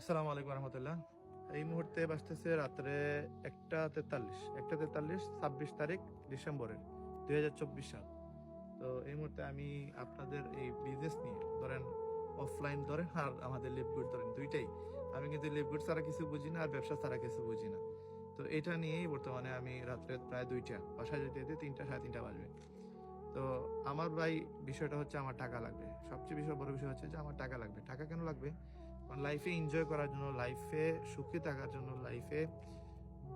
আসসালামু আলাইকুম রহমতুল্লাহ। এই মুহূর্তে বাজতেছে রাত্রে একটা তেতাল্লিশ। একটা তেতাল্লিশ, ছাব্বিশ তারিখ ডিসেম্বরের দুই হাজার চব্বিশ সাল। তো এই মুহূর্তে আমি আপনাদের এই বিজনেস নিয়ে ধরেন অফলাইন ধরেন আর আমাদের লিপগুড ধরেন দুইটাই। আমি কিন্তু লিপগুড ছাড়া কিছু বুঝি না আর ব্যবসা ছাড়া কিছু বুঝি না। তো এটা নিয়েই বর্তমানে আমি রাত্রে প্রায় দুইটা, বাসায় যেতে যেতে তিনটা, সাড়ে তিনটা বাজবে। তো আমার ভাই বিষয়টা হচ্ছে আমার টাকা লাগবে। সবচেয়ে বিষয় বড় বিষয় হচ্ছে যে আমার টাকা লাগবে। টাকা কেন লাগবে? লাইফে এনজয় করার জন্য লাইফে সুখী থাকার জন্য লাইফে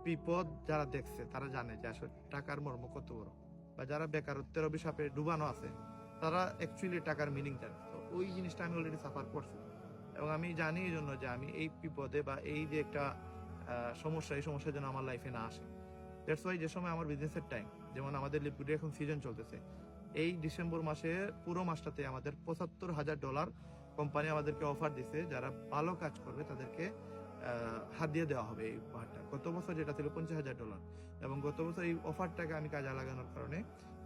বিপদ যারা দেখছে, তারা জানে যে আসলে টাকার মর্ম কত বড়। বা যারা বেকারত্বের অভিশাপে ডুবানো আছে, তারা অ্যাকচুয়ালি টাকার মিনিং জানে। তো ওই জিনিসটা আমি অলরেডি সাফার করছি। এবং আমি জানি এই জন্য যে আমি এই বিপদে বা এই যে একটা সমস্যা, এই সমস্যা যেন আমার লাইফে না আসে। দ্যাটস ওয়াই যে সময় আমার বিজনেসের টাইম যেমন আমাদের লিপগুডি এখন সিজন চলতেছে, এই ডিসেম্বর মাসে পুরো মাসটাতে আমাদের পঁচাত্তর হাজার ডলার কোম্পানি আমাদেরকে অফার দিছে, যারা ভালো কাজ করবে তাদেরকে হাত দিয়ে দেওয়া হবে এই উপহারটা গত বছর যেটা ছিল পঞ্চাশ হাজার ডলার এবং গত বছর এই অফারটাকে আমি কাজে লাগানোর কারণে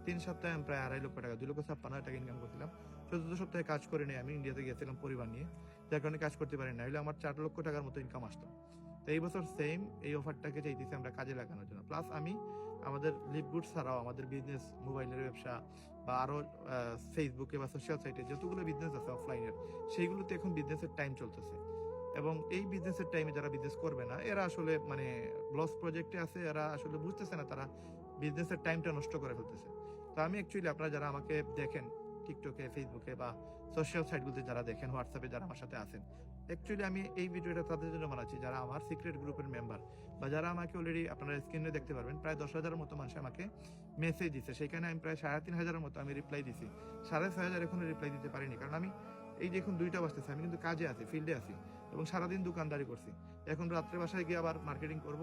তিন সপ্তাহে আমি প্রায় আড়াই লক্ষ টাকা, দুই লক্ষ ছাপ্পান্ন টাকা ইনকাম করছিলাম। চতুর্থ সপ্তাহে কাজ করে নিয়ে আমি ইন্ডিয়াতে গেছিলাম পরিবার নিয়ে। যার কারণে কাজ করতে পারি না হলে আমার চার লক্ষ টাকার মতো ইনকাম আসতো। তো এই বছর সেম এই অফারটাকে চাইতেছি আমরা কাজে লাগানোর জন্য। প্লাস আমি আমাদের লিপগুড ছাড়াও আমাদের বিজনেস মোবাইলের ব্যবসা বা আরও ফেসবুকে বা সোশ্যাল সাইটে যতগুলো বিজনেস আছে অফলাইনের সেইগুলোতে এখন বিজনেসের টাইম চলতেছে। এবং এই বিজনেসের টাইমে যারা বিজনেস করবে না, এরা আসলে মানে লস প্রজেক্টে আছে, এরা আসলে বুঝতেছে না তারা বিজনেসের টাইমটা নষ্ট করে ফেলতেছে। তো আমি অ্যাকচুয়ালি আপনারা যারা আমাকে দেখেন টিকটকে ফেসবুকে বা সোশ্যাল সাইটগুলোতে যারা দেখেন হোয়াটসঅ্যাপে যারা আমার সাথে আছেন অ্যাকচুয়ালি আমি এই ভিডিওটা তাদের জন্য বানাচ্ছি। যারা আমার সিক্রেট গ্রুপের মেম্বার বা যারা আমাকে অলরেডি আপনারা স্ক্রিনে দেখতে পারবেন, প্রায় দশ হাজারের মতো মানুষ আমাকে মেসেজ দিছে। সেখানে আমি প্রায় সাড়ে তিন হাজারের মতো আমি রিপ্লাই দিছি। সাড়ে ছয় হাজার এখনও রিপ্লাই দিতে পারিনি। কারণ আমি এই যে এখন দুইটা বাজতেছে, আমি কিন্তু কাজে আছি ফিল্ডে আছি। এবং সারাদিন দোকানদারি করছি। এখন রাত্রে বাসায় গিয়ে আবার মার্কেটিং করব।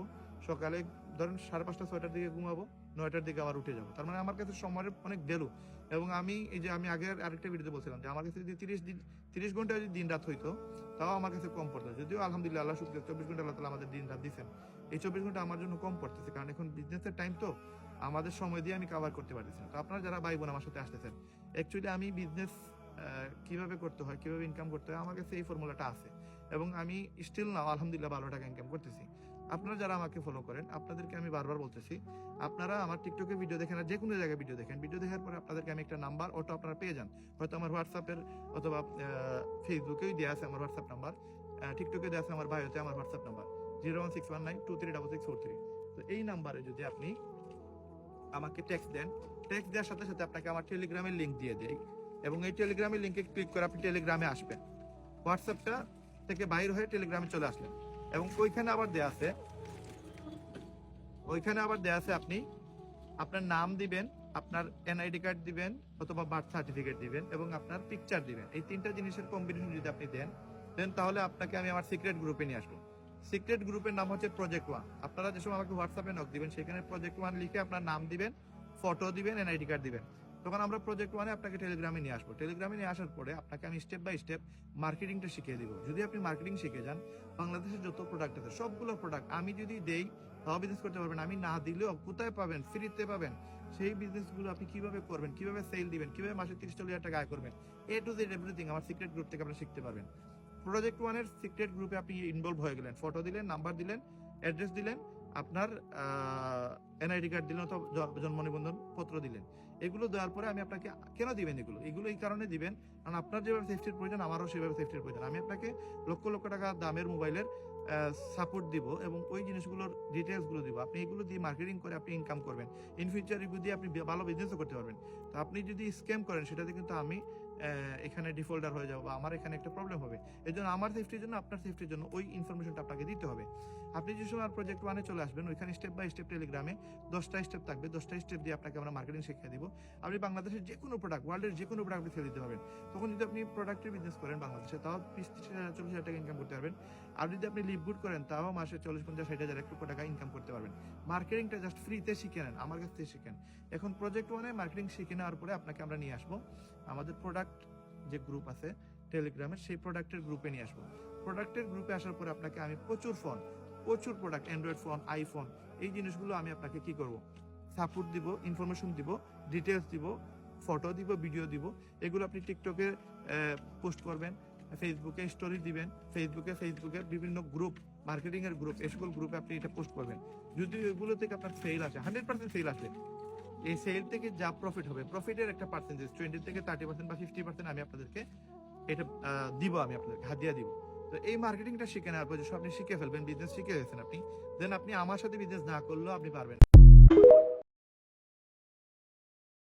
সকালে ধরেন সাড়ে পাঁচটা, ছয়টার দিকে ঘুমাবো, নয়টার দিকে আবার উঠে যাব। তার মানে আমার কাছে সময়ের অনেক ভ্যালু এবং আমি এই যে আমি আগের আরেকটা ভিডিওতে বলছিলাম যে আমার কাছে যদি তিরিশ দিন, তিরিশ ঘণ্টা যদি দিন রাত হইতো, তাও আমার কাছে কম পড়তো। যদিও আলহামদুলিল্লাহ আল্লাহ শুক্রিয়া, চব্বিশ ঘণ্টা আল্লাহ তালা আমাদের দিন রাত দিচ্ছেন এই চব্বিশ ঘণ্টা আমার জন্য কম পড়তেছে। কারণ এখন বিজনেসের টাইম তো, আমাদের সময় দিয়ে আমি কভার করতে পারতেছি তো আপনারা যারা ভাই বোন আমার সাথে আসতেছেন অ্যাকচুয়ালি আমি বিজনেস কীভাবে করতে হয়, কীভাবে ইনকাম করতে হয়, আমার কাছে এই ফর্মুলাটা আছে। এবং আমি স্টিল নাও আলহামদুলিল্লাহ, ভালো টাকা ইনকাম করতেছি। আপনারা যারা আমাকে ফলো করেন, আপনাদেরকে আমি বারবার বলতেছি, আপনারা আমার টিকটকে ভিডিও দেখেন আর যে কোনো জায়গায় ভিডিও দেখেন। ভিডিও দেখার পরে আপনাদেরকে আমি একটা নাম্বার অটো আপনারা পেয়ে যান। হয়তো আমার হোয়াটসঅ্যাপের অথবা ফেসবুকেই দেওয়া আছে আমার হোয়াটসঅ্যাপ নাম্বার টিকটকে দেওয়া আছে আমার বায়োতে আমার WhatsApp number zero one six one nine two three double six four three তো এই নাম্বারে যদি আপনি আমাকে টেক্সট দেন টেক্সট দেওয়ার সাথে সাথে আপনাকে আমার টেলিগ্রামের লিঙ্ক দিয়ে দেয় এবং এই টেলিগ্রামের লিঙ্কে ক্লিক করে আপনি টেলিগ্রামে আসবেন। হোয়াটসঅ্যাপটা থেকে বাইর হয়ে টেলিগ্রামে চলে আসলেন। এবং ওইখানে আবার দেয়া আছে, ওইখানে আবার দেয়া আছে আপনি আপনার নাম দিবেন, আপনার এনআইডি কার্ড দিবেন অথবা বার্থ সার্টিফিকেট দিবেন এবং আপনার পিকচার দিবেন। এই তিনটা জিনিসের কম্বিনেশন যদি আপনি দেন দেন তাহলে আপনাকে আমি আমার সিক্রেট গ্রুপে নিয়ে আসব। সিক্রেট গ্রুপের নাম হচ্ছে প্রজেক্ট ওয়ান আপনারা যে সময় আমাকে হোয়াটসঅ্যাপে নক দিবেন, সেখানে প্রজেক্ট ওয়ান লিখে আপনার নাম দিবেন ফটো দিবেন এনআইডি কার্ড দিবেন। তখন আমরা প্রজেক্ট ওয়ানে আপনাকে টেলিগ্রামে নিয়ে আসব। টেলিগ্রামে নিয়ে আসার পরে আপনাকে আমি স্টেপ বাই স্টেপ মার্কেটিংটা শিখিয়ে দিব। যদি আপনি মার্কেটিং শিখে যান, বাংলাদেশের যত প্রোডাক্ট আছে, সবগুলো প্রোডাক্ট আমি যদি দেই, তাও বিজনেস করতে পারবেন। আমি না দিলেও কোথায় পাবেন? ফ্রিতে পাবেন। সেই বিজনেসগুলো আপনি কীভাবে করবেন? কীভাবে সেল দিবেন? কীভাবে মাসে তিরিশ চল্লিশ টাকা আয় করবেন? এ টু জেড এভরিথিং আমার সিক্রেট গ্রুপ থেকে আপনি শিখতে পারবেন। প্রজেক্ট ওয়ানের সিক্রেট গ্রুপে আপনি ইনভলভ হয়ে গেলেন। ফটো দিলেন নাম্বার দিলেন অ্যাড্রেস দিলেন আপনার এনআইডি কার্ড দিলেন অথবা জন্ম নিবন্ধন পত্র দিলেন। এগুলো দেওয়ার পরে আমি আপনাকে, কেন দিবেন এগুলো? এগুলো এই কারণে দিবেন, কারণ আপনার যেভাবে সেফটির প্রয়োজন, আমারও সেভাবে সেফটির প্রয়োজন। আমি আপনাকে লক্ষ লক্ষ টাকা দামের মোবাইলের সাপোর্ট দিব এবং ওই জিনিসগুলোর ডিটেলসগুলো দিব। আপনি এগুলো দিয়ে মার্কেটিং করে আপনি ইনকাম করবেন। ইন ফিউচার এগুলো দিয়ে আপনি ভালো বিজনেসও করতে পারবেন। তো আপনি যদি স্ক্যাম করেন, সেটাতে কিন্তু আমি এখানে ডিফল্টার হয়ে যাব বা আমার এখানে একটা প্রবলেম হবে। এই জন্য আমার সেফটির জন্য, আপনার সেফটির জন্য ওই ইনফরমেশনটা আপনাকে দিতে হবে। আপনি যে সময় প্রজেক্ট ওয়ানে চলে আসবেন, ওইখানে স্টেপ বাই স্টেপ টেলিগ্রামে দশটা স্টেপ থাকবে। দশটা স্টেপ দিয়ে আপনাকে আমরা মার্কেটিং শিখিয়ে দিব। আপনি বাংলাদেশের যে কোনো প্রোডাক্ট ওয়ার্ল্ডের যে কোনো প্রোডাক্ট সেল দিতে পারবেন। তখন যদি আপনি প্রোডাক্টের বিজনেস করেন বাংলাদেশে, তাও বিশ ত্রিশ হাজার, চল্লিশ হাজার টাকা ইনকাম করতে পারবেন। আর যদি আপনি লিভ গুড করেন, তাও মাসে চল্লিশ, পঞ্চাশ, ষাট হাজার, এক লক্ষ টাকা ইনকাম করতে পারবেন। মার্কেটিংটা জাস্ট ফ্রিতে শিখে নেন, আমার কাছ থেকে শিখেন এখন প্রজেক্ট ওয়ানে মার্কেটিং শিখে নেওয়ার পরে আপনাকে আমরা নিয়ে আসব। আমাদের প্রোডাক্ট যে গ্রুপ আছে টেলিগ্রামের সেই প্রোডাক্টের গ্রুপে নিয়ে আসব। প্রোডাক্টের গ্রুপে আসার পরে আপনাকে আমি প্রচুর ফোন প্রচুর প্রোডাক্ট অ্যান্ড্রয়েড ফোন আইফোন এই জিনিসগুলো আমি আপনাকে কি করব? সাপোর্ট দিব ইনফরমেশন দিব ডিটেলস দিব ফটো দিব ভিডিও দিব। এগুলো আপনি টিকটকে পোস্ট করবেন ফেসবুকে স্টোরি দিবেন ফেসবুকে ফেসবুকে বিভিন্ন গ্রুপ মার্কেটিং এর গ্রুপ এই সকল গ্রুপে আপনি এটা পোস্ট করবেন। যদি এগুলো থেকে আপনার সেল আসে হান্ড্রেড পার্সেন্ট সেল আসে এই সেল থেকে যা প্রফিট হবে প্রফিটের একটা পার্সেন্টেজ টোয়েন্টি থেকে থার্টি পার্সেন্ট বা ফিফটি পার্সেন্ট আমি আপনাদেরকে এটা দিব আমি আপনাদেরকে হাতিয়া দিব। তো এই মার্কেটিংটা শিখে নেওয়ার পর আপনি শিখে ফেলবেন বিজনেস শিখে গেছেন আপনি দেন আপনি আমার সাথে বিজনেস না করলেও আপনি পারবেন।